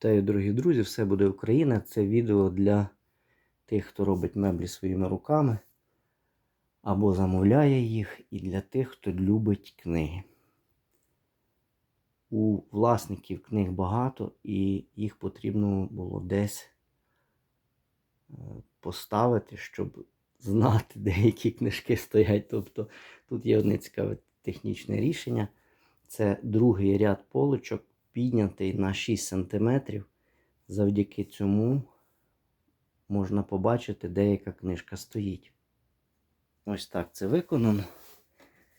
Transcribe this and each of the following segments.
Вітаю, дорогі друзі! Все буде Україна. Це відео для тих, хто робить меблі своїми руками або замовляє їх, і для тих, хто любить книги. У власників книг багато, і їх потрібно було десь е, поставити, щоб знати, де які книжки стоять. Тобто тут є одне цікаве технічне рішення. Це другий ряд полочок піднятий на 6 см. Завдяки цьому можна побачити, де яка книжка стоїть. Ось так це виконано.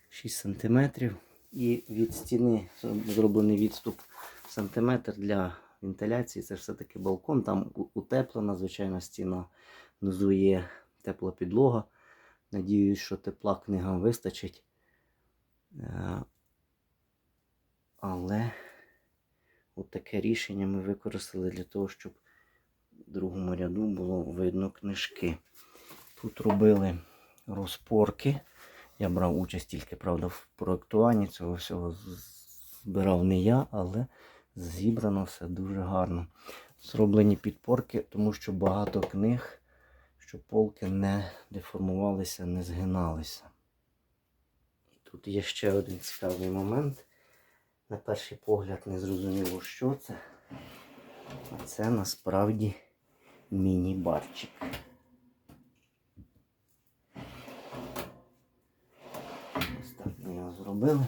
6 см. І від стіни зроблений відступ сантиметр для вентиляції. Це все-таки балкон. Там утеплена, звичайно, стіна. Внизу є тепла підлога. Надіюсь, що тепла книгам вистачить. Е, Але таке рішення ми використали для того, щоб в другому ряду було видно книжки. Тут робили розпорки. Я брав участь тільки, правда, в проєктуванні цього всього збирав не я, але зібрано все дуже гарно. Зроблені підпорки, тому що багато книг, щоб полки не деформувалися, не згиналися. І тут є ще один цікавий момент. На перший погляд не зрозуміло, що це. А це насправді міні-барчик. Ось так ми його зробили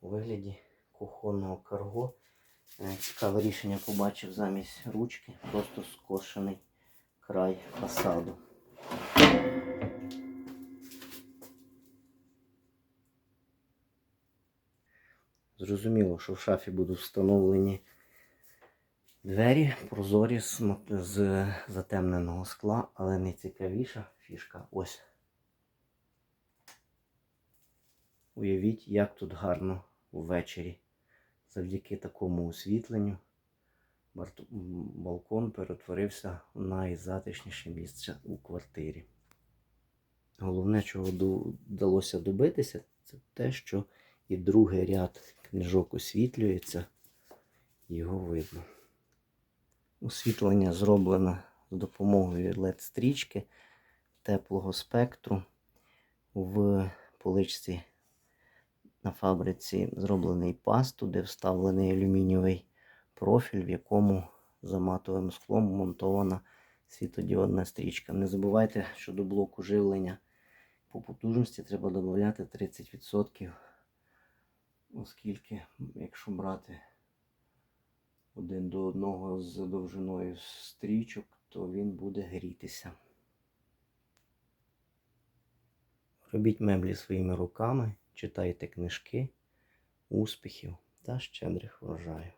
у вигляді кухонного карго. Е, Цікаве рішення побачив замість ручки, просто скошений край фасаду. Зрозуміло, що в шафі будуть встановлені двері прозорі з, затемненого скла, але найцікавіша фішка ось. Уявіть, як тут гарно ввечері. Завдяки такому освітленню балкон перетворився в найзатишніше місце у квартирі. Головне, чого вдалося добитися, це те, що і другий ряд книжок освітлюється, його видно. Освітлення зроблено з допомогою LED-стрічки теплого спектру. В поличці на фабриці зроблений пасту, де вставлений алюмінієвий профіль, в якому за матовим склом монтована світодіодна стрічка. Не забувайте, що до блоку живлення по потужності треба додати 30%, оскільки, якщо брати один до одного з довжиною стрічок, то він буде грітися. Робіть меблі своїми руками, читайте книжки, успіхів та щедрих врожаю.